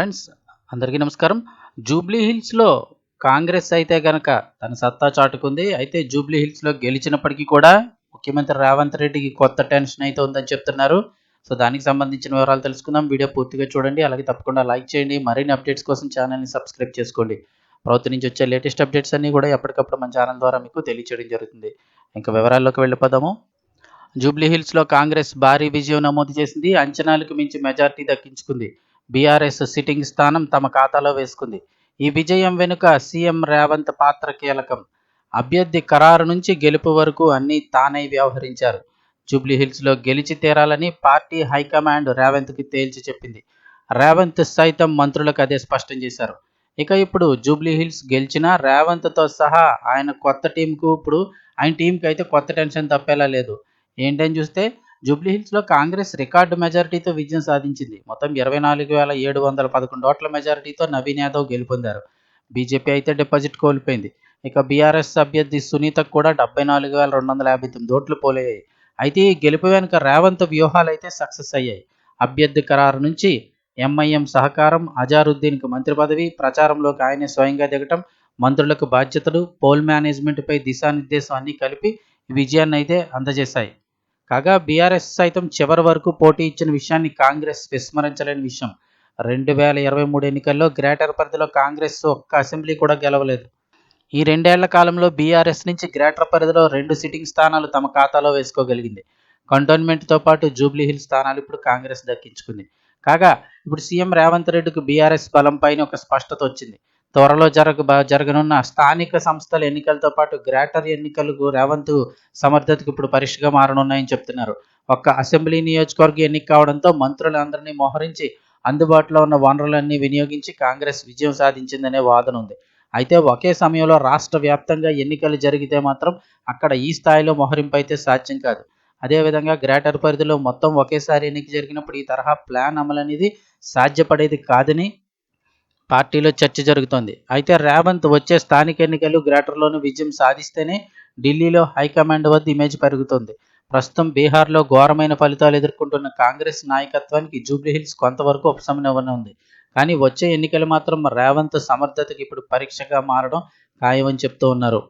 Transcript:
Friends అందరికీ నమస్కారం. Jubilee హిల్స్లో కాంగ్రెస్ అయితే గనక తన సత్తా చాటుకుంది. అయితే జూబ్లీ హిల్స్లో గెలిచినప్పటికీ కూడా ముఖ్యమంత్రి రేవంత్ రెడ్డికి కొత్త టెన్షన్ అయితే ఉందని చెప్తున్నారు. సో దానికి సంబంధించిన వివరాలు తెలుసుకుందాం. వీడియో పూర్తిగా చూడండి. అలాగే తప్పకుండా లైక్ చేయండి. మరిన్ని అప్డేట్స్ కోసం ఛానల్ని సబ్స్క్రైబ్ చేసుకోండి. ప్రభుత్వం నుంచి వచ్చే లేటెస్ట్ అప్డేట్స్ అన్నీ కూడా ఎప్పటికప్పుడు మన ఛానల్ ద్వారా మీకు తెలియచేయడం జరుగుతుంది. ఇంకా వివరాల్లోకి వెళ్ళిపోదాము. జూబ్లీ హిల్స్లో కాంగ్రెస్ భారీ విజయం నమోదు చేసింది. అంచనాలకు మించి మెజార్టీ దక్కించుకుంది. బీఆర్ఎస్ సిట్టింగ్ స్థానం తమ ఖాతాలో వేసుకుంది. ఈ విజయం వెనుక సీఎం రేవంత్ పాత్ర కీలకం. అభ్యర్థి ఖరారు నుంచి గెలుపు వరకు అన్నీ తానై వ్యవహరించారు. జూబ్లీహిల్స్లో గెలిచి తీరాలని పార్టీ హైకమాండ్ రేవంత్కి తేల్చి చెప్పింది. రేవంత్ సైతం మంత్రులకు అదే స్పష్టం చేశారు. ఇక ఇప్పుడు జూబ్లీహిల్స్ గెలిచిన రేవంత్తో సహా ఆయన కొత్త టీంకు ఇప్పుడు ఆయన టీంకి అయితే కొత్త టెన్షన్ తప్పేలా లేదు. ఏంటని చూస్తే జూబ్లీ హిల్స్లో కాంగ్రెస్ రికార్డు మెజారిటీతో విజయం సాధించింది. మొత్తం ఇరవై నాలుగు వేల ఏడు వందల పదకొండు ఓట్ల మెజారిటీతో నవీన్ యాదవ్ గెలుపొందారు. బీజేపీ అయితే డిపాజిట్ కోల్పోయింది. ఇక బీఆర్ఎస్ అభ్యర్థి సునీతకు కూడా డెబ్బై నాలుగు వేల రెండు వందల యాభై తొమ్మిది ఓట్లు పోలయ్యాయి. అయితే ఈ గెలుపు వెనుక రేవంత్ వ్యూహాలు అయితే సక్సెస్ అయ్యాయి. అభ్యర్థి ఖరారు నుంచి ఎంఐఎం సహకారం అజారుద్దీన్కు మంత్రి పదవి ప్రచారంలోకి ఆయనే స్వయంగా దిగటం మంత్రులకు బాధ్యతలు పోల్ మేనేజ్మెంట్పై దిశానిర్దేశం అన్నీ కలిపి విజయాన్ని అయితే అందజేశాయి. కాగా బీఆర్ఎస్ సైతం చివరి వరకు పోటీ ఇచ్చిన విషయాన్ని కాంగ్రెస్ విస్మరించలేని విషయం. రెండు వేల ఇరవై మూడు ఎన్నికల్లో గ్రేటర్ పరిధిలో కాంగ్రెస్ ఒక్క అసెంబ్లీ కూడా గెలవలేదు. ఈ రెండేళ్ళ కాలంలో బీఆర్ఎస్ నుంచి గ్రేటర్ పరిధిలో రెండు సిట్టింగ్ స్థానాలు తమ ఖాతాలో వేసుకోగలిగింది. కంటోన్మెంట్తో పాటు జూబ్లీ హిల్ స్థానాలు ఇప్పుడు కాంగ్రెస్ దక్కించుకుంది. కాగా ఇప్పుడు సీఎం రేవంత్ రెడ్డికి బీఆర్ఎస్ బలంపైన ఒక స్పష్టత వచ్చింది. త్వరలో జరగ జరగనున్న స్థానిక సంస్థల ఎన్నికలతో పాటు గ్రేటర్ ఎన్నికలకు రేవంత్ సమర్థతకు ఇప్పుడు పరీక్షగా మారనున్నాయని చెప్తున్నారు. ఒక్క అసెంబ్లీ నియోజకవర్గ ఎన్నిక కావడంతో మంత్రులందరినీ మోహరించి అందుబాటులో ఉన్న వనరులన్నీ వినియోగించి కాంగ్రెస్ విజయం సాధించిందనే వాదన ఉంది. అయితే ఒకే సమయంలో రాష్ట్ర వ్యాప్తంగా ఎన్నికలు జరిగితే మాత్రం అక్కడ ఈ స్థాయిలో మోహరింపు అయితే సాధ్యం కాదు. అదేవిధంగా గ్రేటర్ పరిధిలో మొత్తం ఒకేసారి ఎన్నిక జరిగినప్పుడు ఈ తరహా ప్లాన్ అమలు అనేది సాధ్యపడేది కాదని పార్టీలో చర్చ జరుగుతోంది. అయితే రేవంత్ వచ్చే స్థానిక ఎన్నికలు గ్రేటర్లోనూ విజయం సాధిస్తేనే ఢిల్లీలో హైకమాండ్ వద్ద ఇమేజ్ పెరుగుతోంది. ప్రస్తుతం బీహార్లో ఘోరమైన ఫలితాలు ఎదుర్కొంటున్న కాంగ్రెస్ నాయకత్వానికి జూబ్లీహిల్స్ కొంతవరకు ఉపశమనం ఉంది. కానీ వచ్చే ఎన్నికలు మాత్రం రేవంత్ సమర్థతకి ఇప్పుడు పరీక్షగా మారడం ఖాయమని చెప్తూ ఉన్నారు.